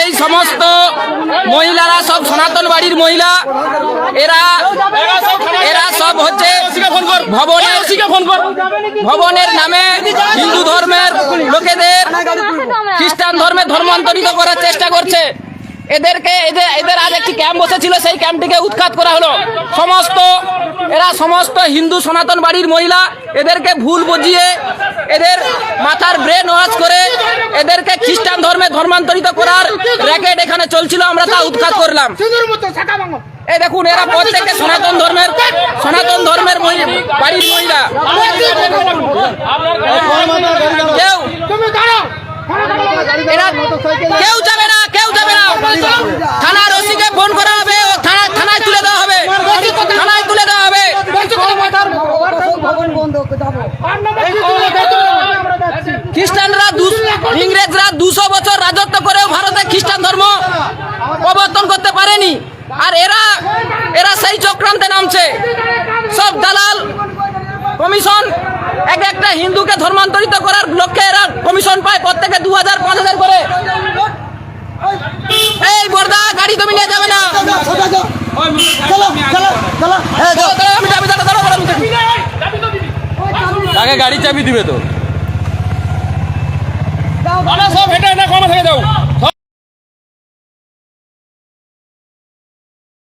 এই সমস্ত মহিলারা সব সনাতন বাড়ির মহিলা। এরা এরা সব হচ্ছে ভবনের ভবনের নামে হিন্দু ধর্মের লোকেদের খ্রিস্টান ধর্মে ধর্মান্তরিত করার চেষ্টা করছে। এদেরকে এদের এদের আজ একটি ক্যাম্প বসেছিল, সেই ক্যাম্পটিকে উৎখাত করা হলো। সমস্ত এরা সমস্ত হিন্দু সনাতন বাড়ির মহিলা। এদেরকে ভুল বুঝিয়ে এদের মাথার ব্রেন ওয়াশ করে খ্রিস্টান ধর্মে ধর্মান্তরিত করার র্যাকেট এখানে চলছিল আমরা তা উৎখাত করলাম। এই দেখুন এরা প্রত্যেকে সনাতন ধর্মের সনাতন ধর্মের বাড়ির মহিলা। কেউ কেউ যাবে না কেউ যাবে না। থানার ওসিকে ফোন করা হবে থানায় তুলে দেওয়া হবে। থানায় তুলে দেওয়া হবে। খ্রিস্টানরা ইংরেজরা দুশো বছর রাজত্ব করেও ভারতে খ্রিস্টান ধর্ম প্রবর্তন করতে পারেনি আর এরা এরা সেই চক্রান্তে নামছে সব দালাল কমিশন এক একটা হিন্দুকে ধর্মান্তরিত করার লক্ষ্যে এরা কমিশন পায় প্রত্যেকে দু হাজার পাঁচ হাজার করে এই বর্দা গাড়ি তুমি নিয়ে যাবে না। তাকে গাড়ি চাবি দিবে তো এটা হেঁটে কমা থেকে যাও